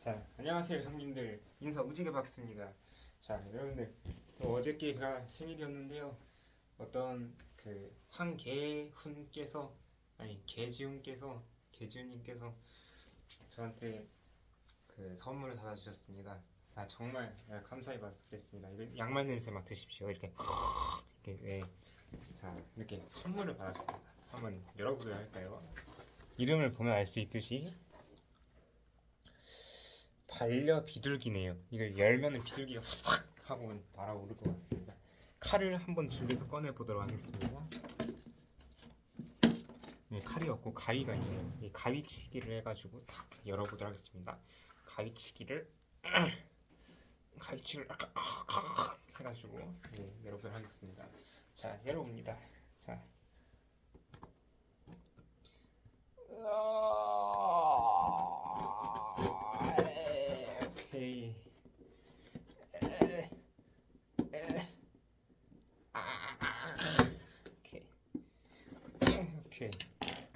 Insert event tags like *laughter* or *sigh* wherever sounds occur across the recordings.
자, 안녕하세요 형님들 인사 오지게 박습니다. 자, 여러분들 또 어저께가 생일이었는데요. 어떤 그 황계훈께서 아니 계지훈께서 계지훈님께서 저한테 그 선물을 사다 주셨습니다. 아 정말 감사히 받겠습니다. 이거 양말 냄새 맡으십시오. 이렇게 *laughs* 이렇게 네. 자 이렇게 선물을 받았습니다. 한번 열어보도록 할까요? 이름을 보면 알 수 있듯이 반려 비둘기네요. 이걸 열면은 비둘기가 후삭 하고 날아오를 것 같습니다. 칼을 한번 준비해서 꺼내 보도록 하겠습니다. 네, 칼이 없고 가위가 있네요. 이 가위치기를 해가지고 탁 열어보도록 하겠습니다. 가위치기를 *clears throat* 가위치기를 *clears throat* 해가지고 네, 열어보도록 하겠습니다. 자, 열어봅니다. 자. 오케이. 오케이. 오케이.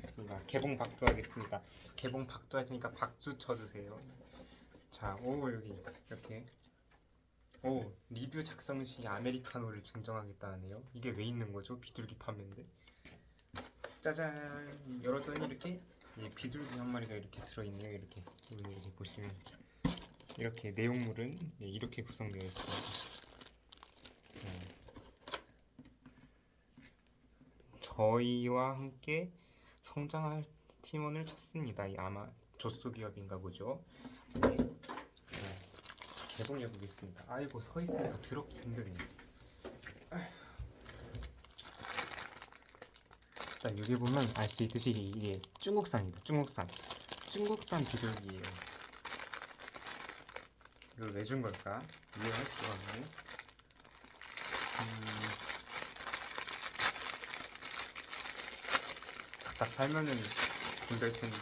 됐습니다. 개봉 박두 하겠습니다. 개봉 박두 할 테니까 박수 쳐주세요. 자, 오 여기 이렇게. 오 리뷰 작성 시 아메리카노를 증정하겠다네요. 이게 왜 있는 거죠? 비둘기 판매인데. 짜잔 열었더니 이렇게 이 비둘기 한 마리가 이렇게 들어있네요. 이렇게 여기 보시면 이렇게 내용물은 예, 이렇게 구성되어 있습니다. 저희와 함께 성장할 팀원을 찾습니다. 이 아마 조소기업인가 보죠. 네. 네. 개봉해 보겠습니다. 아이고 서 있으니까 들었기 힘드네. 자 여기 보면 알 수 있듯이 이게 중국산이다. 중국산. 중국산 비둘기예요. 이걸 왜 준 걸까? 이해할 수가 없네. 음, 딱 팔면은 돈 될 텐데.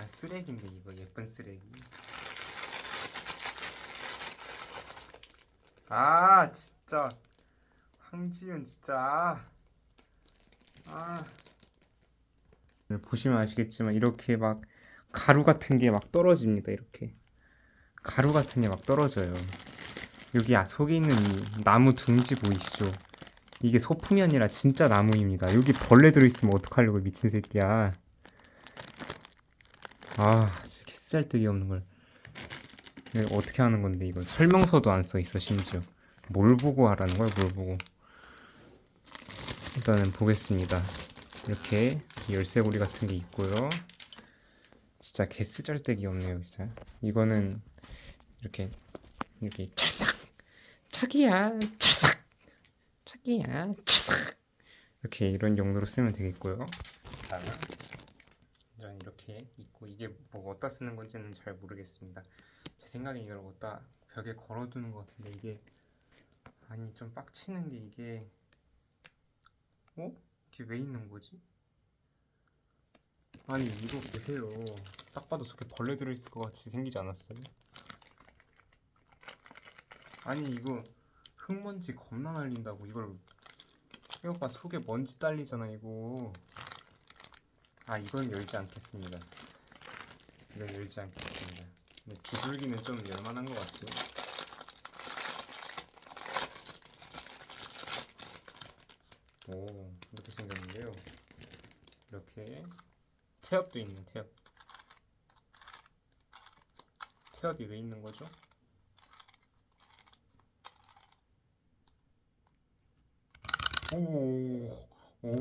아 쓰레기인데 이거 예쁜 쓰레기. 아 진짜 황지윤 진짜. 아. 보시면 아시겠지만 이렇게 막 가루 같은 게 막 떨어집니다. 이렇게 가루 같은 게 막 떨어져요. 여기 아, 속에 있는 이 나무 둥지 보이시죠? 이게 소품이 아니라 진짜 나무입니다. 여기 벌레 들어있으면 어떡하려고 미친 새끼야. 아, 이렇게 쓰잘데기 없는 걸. 어떻게 하는 건데 이거 설명서도 안 써 있어 심지어. 뭘 보고 하라는 거야, 뭘 보고. 일단은 보겠습니다. 이렇게 열쇠고리 같은 게 있고요. 진짜 개 쓰잘데기 없네요, 진짜. 이거는 이렇게 이렇게 찰싹 자기야 찰싹 자기야 찰싹 이렇게 이런 용도로 쓰면 되겠고요. 다음은 이렇게 있고 이게 뭐 어디다 쓰는 건지는 잘 모르겠습니다. 제 생각에 이걸 어디다 벽에 걸어두는 것 같은데 이게 아니 좀 빡치는 게 이게 어? 이게 왜 있는 거지? 아니 이거 보세요. 딱 봐도 저렇게 벌레 들어있을 것 같이 생기지 않았어요? 아니 이거 흙먼지 겁나 날린다고. 이걸 이거 속에 먼지 딸리잖아 이거. 아 이건 열지 않겠습니다. 이건 열지 않겠습니다. 근데 비둘기는 좀 열만한 것 같죠 오 이렇게 생겼는데요. 이렇게. 태엽도 있네 태엽. 태엽이 왜 있는 거죠? 오, 오,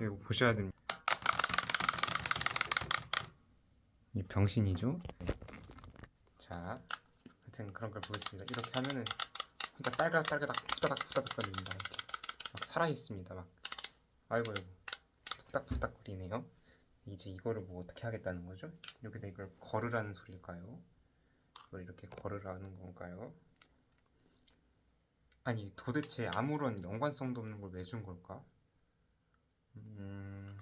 이거 보셔야 됩니다. 이 병신이죠? 자, 하여튼 그런 걸 보겠습니다. 이렇게 하면은 혼자 딸가닥딸가닥 후다닥 후다닥 거립니다. 이렇게 막 살아 있습니다. 막 아이고 아이고 푸닥푸닥 거리네요. 이제 이거를 뭐 어떻게 하겠다는 거죠? 여기다 이걸 걸으라는 소리일까요? 이걸 이렇게 걸으라는 건가요? 아니 도대체 아무런 연관성도 없는 걸 왜 준 걸까? 음,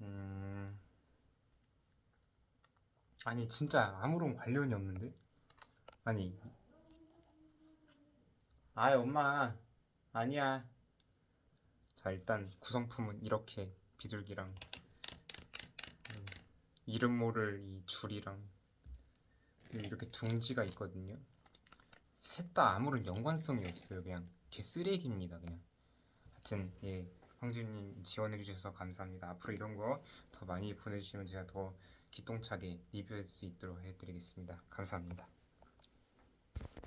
음, 아니 진짜 아무런 관련이 없는데? 아니, 아이 엄마 아니야. 자 일단 구성품은 이렇게 비둘기랑 음, 이름 모를 이 줄이랑 이렇게 둥지가 있거든요. 셋 다 아무런 연관성이 없어요. 그냥 개 쓰레기입니다. 그냥. 하여튼 예 황준님 지원해 주셔서 감사합니다. 앞으로 이런 거 더 많이 보내주시면 제가 더 기똥차게 리뷰할 수 있도록 해드리겠습니다. 감사합니다.